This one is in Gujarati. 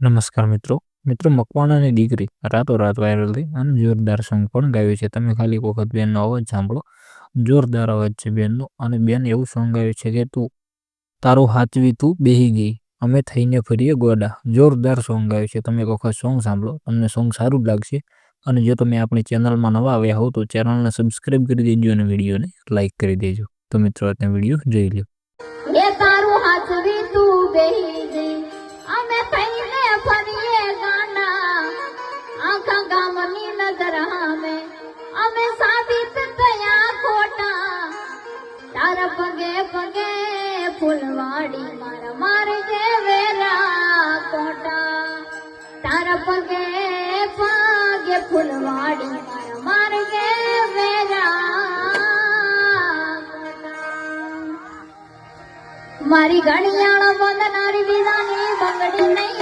નમસ્કાર મિત્રો. મિત્રો, મકવાણાની દીકરી રાતોરાત વાયરલ થઈ અને જોરદાર સોંગ પણ ગાયું છે. તમે ખાલી એક વખત બેનનો અવાજ સાંભળો. જોરદાર અવાજ છે બેનનો અને બેન એવું સોંગ ગાયું છે કે તું તારું હાચવી તું બેહી ગઈ. અમે થઈને ફરીએ ગોડા. જોરદાર સોંગ ગાયું છે. તમે એક વખત સોંગ સાંભળો. તમને સોંગ સારું લાગશે. અને જો તમે આપણી ચેનલમાં નવા આવ્યા હો તો ચેનલને સબસ્ક્રાઈબ કરી દેજો અને વિડીયોને લાઇક કરી દેજો. તો મિત્રો આ વીડિયો જોઈ લો તારું હાચવી તું બેહી ગઈ. ગામની નજર અમે અમે સાબિત થયા ખોટા તારા પગે પગે ફૂલવાડી મારા મારજે વેરા કોટા તારા પગે પગે ફૂલવાડી મારા મારજે વેરા કોટા મારી ઘડિયાળ બંધનારી વિધાની બંગડી નહીં